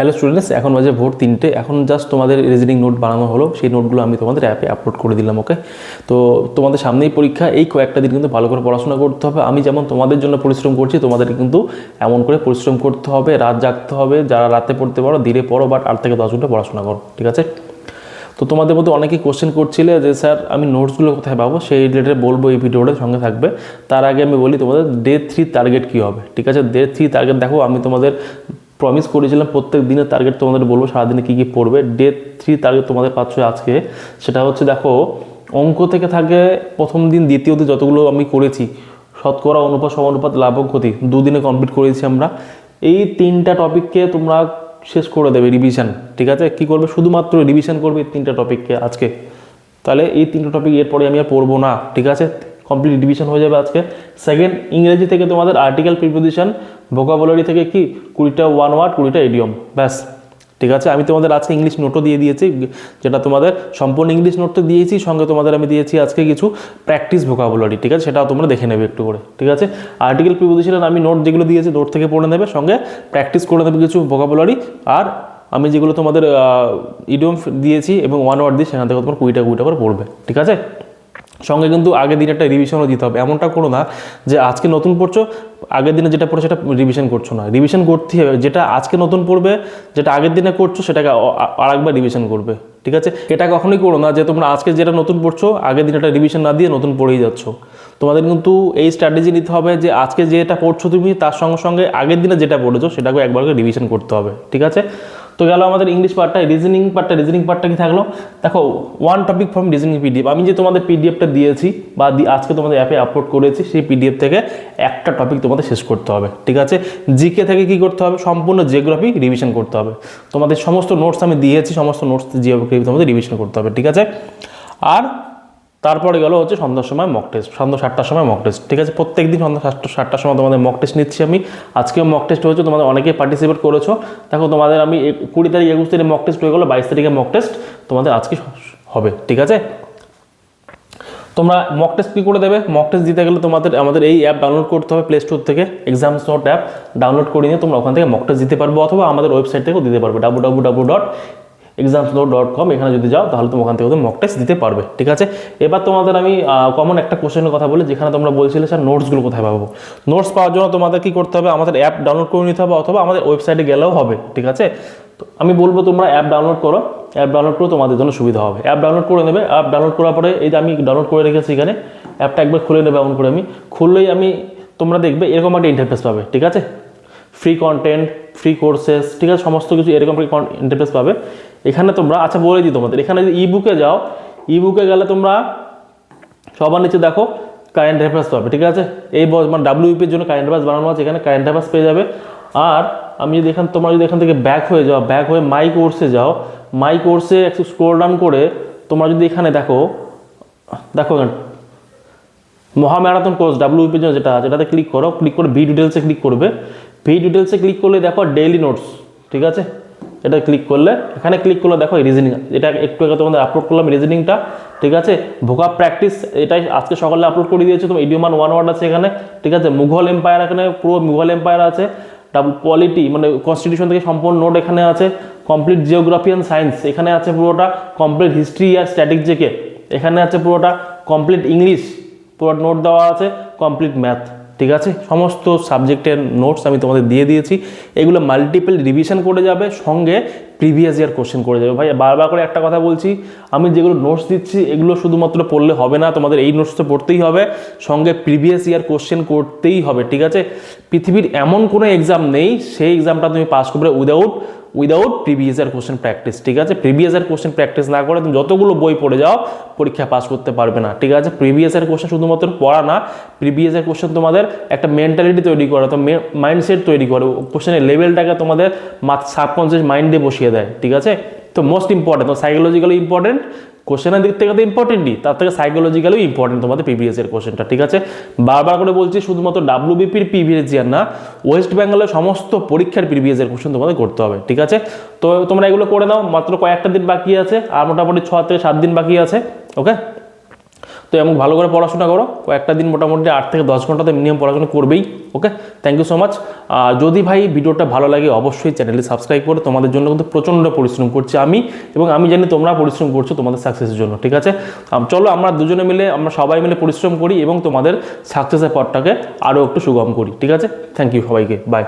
Hello students এখন বাজে ভোর তিনটে। এখন জাস্ট তোমাদের রিজনিং নোট বানানো হলো। সেই নোটগুলো আমি তোমাদের অ্যাপে আপলোড করে দিলাম ওকে তো তোমাদের সামনেই পরীক্ষা। এই কয়েকটা দিন কিন্তু ভালো করে পড়াশোনা করতে হবে। আমি যেমন তোমাদের জন্য পরিশ্রম করছি তোমাদের কিন্তু এমন করে পরিশ্রম করতে হবে। রাত জাগতে হবে। যারা রাতে পড়তে পারো, ধীরে পড়ো বাট আট থেকে দশ ঘণ্টা পড়াশোনা করো, ঠিক আছে? তো তোমাদের মধ্যে অনেকেই কোশ্চেন করছিলে যে, স্যার, আমি নোটসগুলো কোথায় পাবো? সেই রিলেটেড বলব এই ভিডিওটার সঙ্গে থাকবে। তার আগে আমি বলি তোমাদের ডে থ্রি টার্গেট কী হবে, ঠিক আছে? ডে থ্রি টার্গেট দেখো, আমি তোমাদের প্রমিস করেছিলাম প্রত্যেক দিনের টার্গেট তোমাদের বলব, সারাদিনে কী কী পড়বে। ডে থ্রি টার্গেট তোমাদের পাচ্ছ আজকে। সেটা হচ্ছে দেখো, অঙ্ক থেকে থাকে প্রথম দিন, দ্বিতীয় দিন যতগুলো আমি করেছি, শতকরা অনুপাত, সমানুপাত, লাভ ক্ষতি, দুদিনে কমপ্লিট করেছি আমরা। এই তিনটা টপিককে তোমরা শেষ করে দেবে রিভিশন ঠিক আছে? কী করবে? শুধুমাত্র রিভিশন করবে এই তিনটা টপিককে আজকে। তাহলে এই তিনটা টপিক এরপরে আমি আর পড়ব না, ঠিক আছে? কমপ্লিট ডিভিশন হয়ে যাবে আজকে। সেকেন্ড ইংরেজি থেকে তোমাদের আর্টিকেল প্রিপোজিশন ভোকাবুলারি থেকে কি? কুড়িটা ওয়ান ওয়ার্ড কুড়িটা এডিয়ম ব্যাস। ঠিক আছে? আমি তোমাদের আজকে ইংলিশ নোটও দিয়ে দিয়েছি, যেটা তোমাদের সম্পূর্ণ ইংলিশ নোট তো দিয়েছি, সঙ্গে তোমাদের আমি দিয়েছি আজকে কিছু প্র্যাকটিস ভোকাবুলারি ঠিক আছে? সেটাও তোমরা দেখে নেবে একটু করে। ঠিক আছে? আর্টিকেল প্রিপোজিশন আমি নোট যেগুলো দিয়েছি নোট থেকে পড়ে নেবে, সঙ্গে প্র্যাকটিস করে নেবে কিছু ভোকাবুলারি আর আমি যেগুলো তোমাদের ইডিয়ম দিয়েছি এবং ওয়ান ওয়ার্ড দিয়ে সেখান থেকে তোমার কুড়িটা কুড়িটা করে পড়বে। ঠিক আছে? সঙ্গে কিন্তু আগের দিন একটা রিভিশনও দিতে হবে। এমনটা করো না যে আজকে নতুন পড়ছো, আগের দিনে যেটা পড়ছো সেটা রিভিশন করছ না। রিভিশন করতে হবে, যেটা আজকে নতুন পড়বে, যেটা আগের দিনে করছ সেটাকে আরেকবার রিভিশন করবে। ঠিক আছে? এটা কখনোই করো না যে তোমরা আজকে যেটা নতুন পড়ছো, আগের দিন একটা রিভিশন না দিয়ে নতুন পড়েই যাচ্ছ। তোমাদের কিন্তু এই স্ট্র্যাটেজি নিতে হবে যে আজকে যেটা পড়ছো তুমি, তার সঙ্গে সঙ্গে আগের দিনে যেটা পড়েছো সেটাকে একবার করে রিভিশন করতে হবে। ঠিক আছে? তো গেল আমাদের ইংলিশ পার্টটা রিজনিং পার্টটা রিজনিং পার্টটা কি থাকল? দেখো one topic from reasoning PDF আমি যে তোমাদের পিডিএফটা দিয়েছি বা আজকে তোমাদের অ্যাপে আপলোড করেছি, সেই পিডিএফ থেকে একটা টপিক তোমাদের শেষ করতে হবে, ঠিক আছে? জিকে থেকে কি করতে হবে? সম্পূর্ণ জিওগ্রাফি রিভিশন করতে হবে। তোমাদের সমস্ত নোটস আমি দিয়েছি, সমস্ত নোটস জিওগ্রাফি তোমাদের রিভিশন করতে হবে, ঠিক আছে? আর তারপরে গেল হচ্ছে সন্ধ্যার সময় মক টেস্ট সন্ধ্যা সাতটার সময় মক টেস্ট ঠিক আছে, প্রত্যেক দিন সন্ধ্যা সাতটা, সাতটার সময় তোমাদের মক টেস্ট নিচ্ছি আমি। আজকেও মক টেস্ট হয়েছে, তোমাদের অনেকেই পার্টিসিপেট করেছ। দেখো, তোমাদের আমি কুড়ি তারিখ, একুশ তারিখে মক টেস্ট হয়ে গেলো, বাইশ তারিখে মক টেস্ট তোমাদের আজকে হবে, ঠিক আছে? তোমরা মক টেস্ট কী করে দেবে? মক টেস্ট দিতে গেলে তোমাদের, আমাদের এই অ্যাপ ডাউনলোড করতে হবে প্লে স্টোর থেকে এক্সাম নোট অ্যাপ ডাউনলোড করে নিয়ে তোমরা ওখান থেকে মক টেস্ট দিতে পারবে, অথবা আমাদের ওয়েবসাইট থেকেও দিতে পারবে W W W dot exams note dot com এখানে যদি যাও, তাহলে তুমি ওখান থেকে মক টেস্ট দিতে পারবে, ঠিক আছে? এবার তোমাদের আমি কমন একটা কোশ্চেনের কথা বলি, যেখানে তোমরা বলছিলে স্যার নোটসগুলো কোথায় পাবো? নোটস পাওয়ার জন্য তোমাদের কী করতে হবে? আমাদের অ্যাপ ডাউনলোড করে নিতে হবে, অথবা আমাদের ওয়েবসাইটে গেলেও হবে, ঠিক আছে? তো আমি বলব তোমরা অ্যাপ ডাউনলোড করো অ্যাপ ডাউনলোড করে তোমাদের জন্য সুবিধা হবে। অ্যাপ ডাউনলোড করে নেবে অ্যাপ ডাউনলোড করার পরে এই যে আমি ডাউনলোড করে রেখেছি এখানে অ্যাপটা একবার খুলে নেবে এমন করে আমি। খুললেই আমি, তোমরা দেখবে এরকম একটা ইন্টারফেস পাবে, ঠিক আছে? ফ্রি কন্টেন্ট ফ্রি কোর্সেস ঠিক আছে? সমস্ত কিছু এরকম ইন্টারফেস পাবে। এখানে তোমরা আচ্ছা বলে দিই তোমাদের, এখানে যদি ই বুকে যাও ই বুকে গেলে তোমরা সবার নিচে দেখো কারেন্ট অ্যাফেয়ার্স পাবে, ঠিক আছে? এই বস মানে ডাব্লিউপির জন্য কারেন্ট অ্যাফেয়ার্স বানানো আছে, এখানে কারেন্ট অ্যাফেয়ার্স পেয়ে যাবে। আর আমি যদি এখান তোমরা যদি এখান থেকে ব্যাক হয়ে যাও ব্যাক হয়ে মাই কোর্সে যাও মাই কোর্সে একটু স্ক্রোল ডাউন করে তোমরা যদি এখানে দেখো দেখো মহাম্যারাথন কোর্স ডাব্লিউপির জন্য যেটা আছে, এটাতে ক্লিক করো ক্লিক করে ভি ডিটেলসে ক্লিক করবে। ভি ডিটেলসে ক্লিক করলে দেখো ডেইলি নোটস ঠিক আছে? এটা ক্লিক করলে, এখানে ক্লিক করলে দেখো রিজনিং এটা একটু আগে তোমাদের আপলোড করলাম রিজনিংটা ঠিক আছে? ভোকা প্র্যাকটিস এটাই আজকে সকালে আপলোড করে দিয়েছে, তোমার ইডিওমান ওয়ান ওয়ার্ড আছে এখানে, ঠিক আছে? মুঘল এম্পায়ার এখানে, পুরো মুঘল এম্পায়ার আছে ডাবল পলিটি মানে কনস্টিটিউশন থেকে সম্পূর্ণ নোট এখানে আছে কমপ্লিট জিওগ্রাফি অ্যান্ড সায়েন্স এখানে আছে পুরোটা কমপ্লিট হিস্ট্রি আর স্ট্যাটিক জেকে এখানে আছে পুরোটা কমপ্লিট ইংলিশ পুরো নোট দেওয়া আছে কমপ্লিট ম্যাথ ঠিক আছে? সমস্ত সাবজেক্টের নোটস আমি তোমাদের দিয়ে দিয়েছি। এগুলো মাল্টিপল রিভিশন করে যাবে, সঙ্গে প্রিভিয়াস ইয়ার কোশ্চেন করে যাবে। ভাই, বারবার করে একটা কথা বলছি, আমি যেগুলো নোটস দিচ্ছি, এগুলো শুধুমাত্র পড়লে হবে না, তোমাদের এই নোটস তো পড়তেই হবে। সঙ্গে প্রিভিয়াস ইয়ার কোশ্চেন করতেই হবে, ঠিক আছে? পৃথিবীর এমন কোনো এক্সাম নেই, সেই এক্সামটা তুমি পাস করবে without without previous year question practice ঠিক আছে? প্রিভিয়াস ইয়ার কোশ্চেন প্র্যাকটিস না করে তুমি যতগুলো বই পড়ে যাও, পরীক্ষা পাস করতে পারবে না, ঠিক আছে? প্রিভিয়াস ইয়ার কোশ্চেন শুধুমাত্র পড়া না প্রিভিয়াস ইয়ার কোশ্চেন তোমাদের একটা মেন্টালিটি তৈরি করে তো মাইন্ডসেট তৈরি করে কোশ্চেনের লেভেলটাকে তোমাদের সাবকনসিয়াস মাইন্ডে বসিয়ে দেয়, ঠিক আছে? তো মোস্ট ইম্পর্টেন্ট তো সাইকোলজিক্যালি ইম্পর্টেন্ট কোশ্চেনের দিক থেকে তো ইম্পর্টেন্টই তার থেকে সাইকোলজিক্যালিও ইম্পর্টেন্ট তোমাদের পিভিএস এর কোশ্চেনটা ঠিক আছে? বারবার করে বলছি, শুধুমাত্র ডাব্লিউবিপির পিভিএস ইয়ার না ওয়েস্ট বেঙ্গলের সমস্ত পরীক্ষার পিভিএস এর কোশ্চেন তোমাদের করতে হবে, ঠিক আছে? তো তোমরা এগুলো করে নাও, মাত্র কয়েকটা দিন বাকি আছে, আর মোটামুটি ছ থেকে সাত দিন বাকি আছে ওকে তো এমন ভালো করে পড়াশোনা করো। কয়েকটা দিন মোটামুটি আট থেকে দশ ঘণ্টা তো মিনিমাম পড়াশোনা করবেই okay thank you so much যদি ভাই ভিডিওটা ভালো লাগে, অবশ্যই চ্যানেলে সাবস্ক্রাইব করে তোমাদের জন্য কিন্তু প্রচণ্ড পরিশ্রম করছি আমি এবং আমি জানি তোমরা পরিশ্রম করছ তোমাদের সাকসেসের জন্য, ঠিক আছে? চলো আমরা দুজনে মিলে, আমরা সবাই মিলে পরিশ্রম করি এবং তোমাদের সাকসেসের পথটাকে আরও একটু সুগম করি, ঠিক আছে? থ্যাংক ইউ সবাইকে বাই